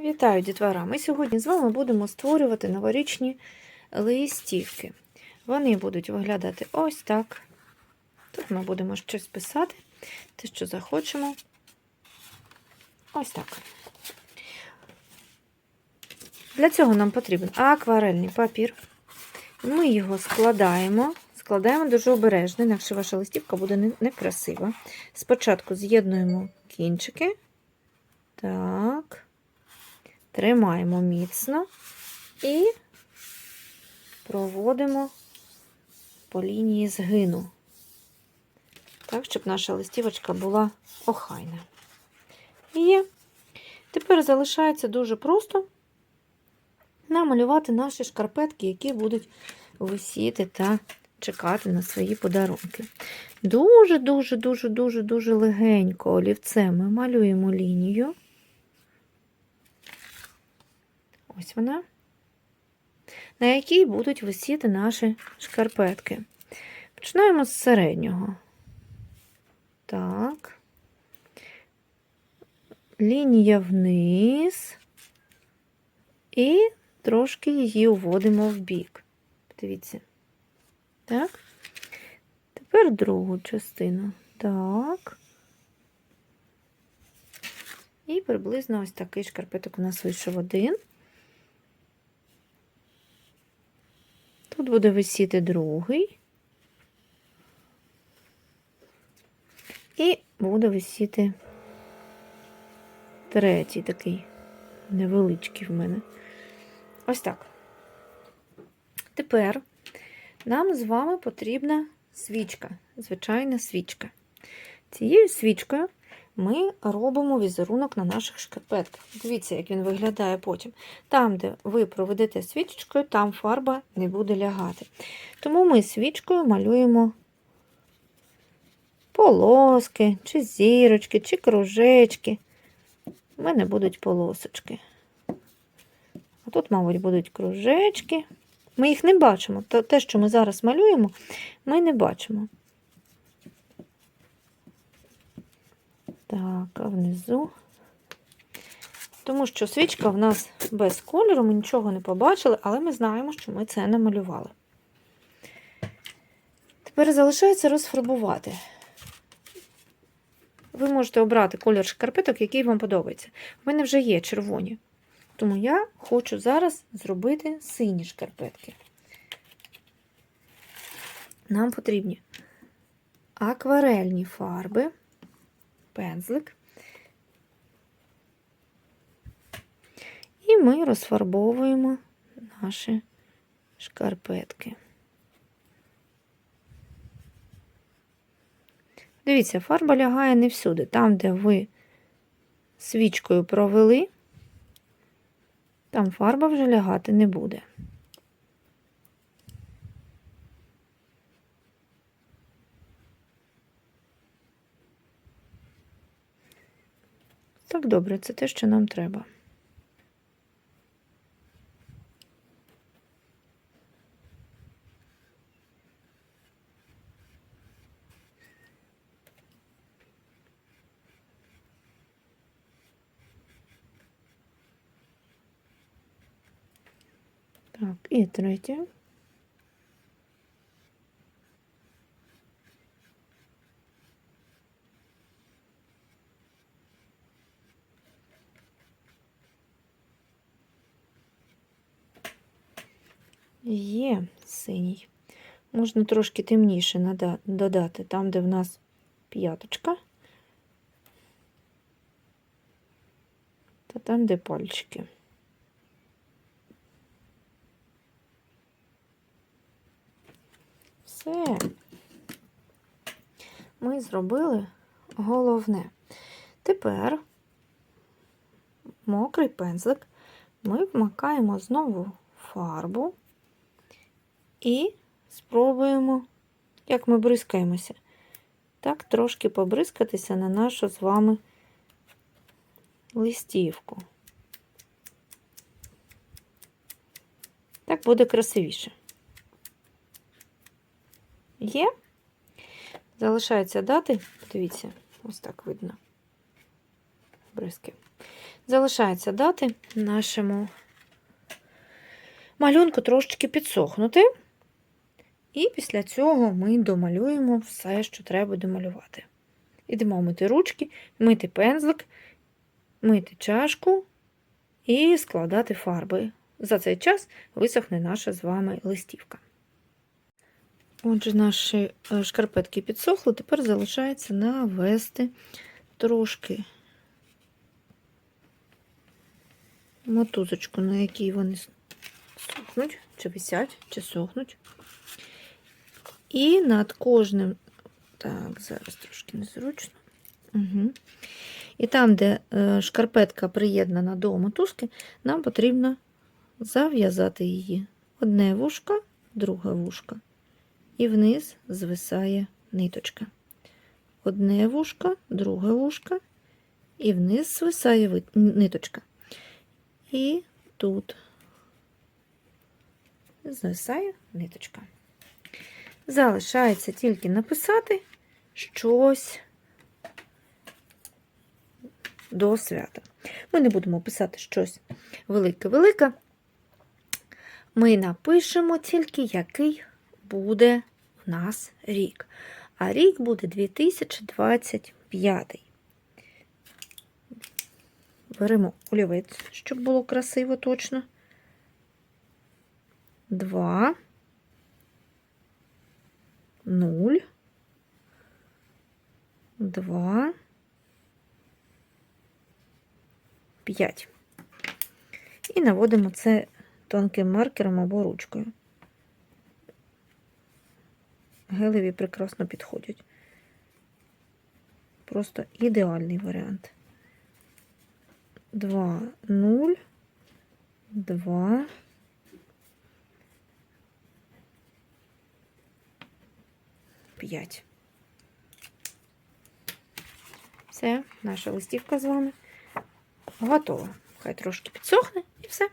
Вітаю, дітвора! Ми сьогодні з вами будемо створювати новорічні листівки. Вони будуть виглядати ось так. Тут ми будемо щось писати, те, що захочемо. Ось так. Для цього нам потрібен акварельний папір. Ми його складаємо. Складаємо дуже обережно, інакше ваша листівка буде некрасива. Спочатку з'єднуємо кінчики. Так. Тримаємо міцно і проводимо по лінії згину, так, щоб наша листівочка була охайна. І тепер залишається дуже просто намалювати наші шкарпетки, які будуть висіти та чекати на свої подарунки. Дуже-дуже, дуже, дуже, дуже легенько олівцем ми малюємо лінію. Ось вона, на якій будуть висіти наші шкарпетки. Починаємо з середнього. Так. Лінія вниз і трошки її уводимо в бік. Дивіться. Так. Тепер другу частину. Так. І приблизно ось такий шкарпеток у нас вийшов один. Тут буде висіти другий. І буде висіти третій такий невеличкий в мене. Ось так. Тепер нам з вами потрібна свічка, звичайна свічка. Цією свічкою ми робимо візерунок на наших шкарпетках. Дивіться, як він виглядає потім. Там, де ви проведете свічечкою, там фарба не буде лягати. Тому ми свічкою малюємо полоски, чи зірочки, чи кружечки. У мене будуть полосочки. А тут, мабуть, будуть кружечки. Ми їх не бачимо. Те, що ми зараз малюємо, ми не бачимо. Так, а внизу. Тому що свічка в нас без кольору, ми нічого не побачили, але ми знаємо, що ми це намалювали. Тепер залишається розфарбувати. Ви можете обрати колір шкарпеток, який вам подобається. У мене вже є червоні. Тому я хочу зараз зробити сині шкарпетки. Нам потрібні акварельні фарби, пензлик. І ми розфарбовуємо наші шкарпетки. Дивіться, фарба лягає не всюди. Там, де ви свічкою провели, там фарба вже лягати не буде. Так добре, це те, що нам треба. Так, і третє. Є синій. Можна трошки темніше додати, там, де в нас п'яточка, та там, де пальчики. Все. Ми зробили головне. Тепер мокрий пензлик ми вмикаємо знову фарбу і спробуємо, як ми бризкаємося, так трошки побризкатися на нашу з вами листівку. Так буде красивіше. Є. Залишається дати, подивіться, ось так видно. бризки. Залишається дати нашому малюнку трошечки підсохнути. І після цього ми домалюємо все, що треба домалювати. Ідемо мити ручки, мити пензлик, мити чашку і складати фарби. За цей час висохне наша з вами листівка. Отже, наші е, шкарпетки підсохли, тепер залишається навести трошки мотузочку, на якій вони сохнуть, чи висять, чи сохнуть. І над кожним, так, зараз трошки незручно. Угу. І там, де е, шкарпетка приєднана до мотузки, нам потрібно зав'язати її. Одне вушко, друге вушко. І вниз звисає ниточка. Одне вушко, друге вушко, і вниз звисає ниточка. І тут звисає ниточка. Залишається тільки написати щось до свята. Ми не будемо писати щось велике-велике. Ми напишемо тільки, який буде в нас рік. А рік буде 2025. Беремо олівець, щоб було красиво точно. Два. Нуль. Два. П'ять. І наводимо це тонким маркером або ручкою. Гелеві прекрасно підходять. Просто ідеальний варіант. 2, 0, 2, П'ять. Все, наша листівка з вами готова. Хай трошки підсохне і все.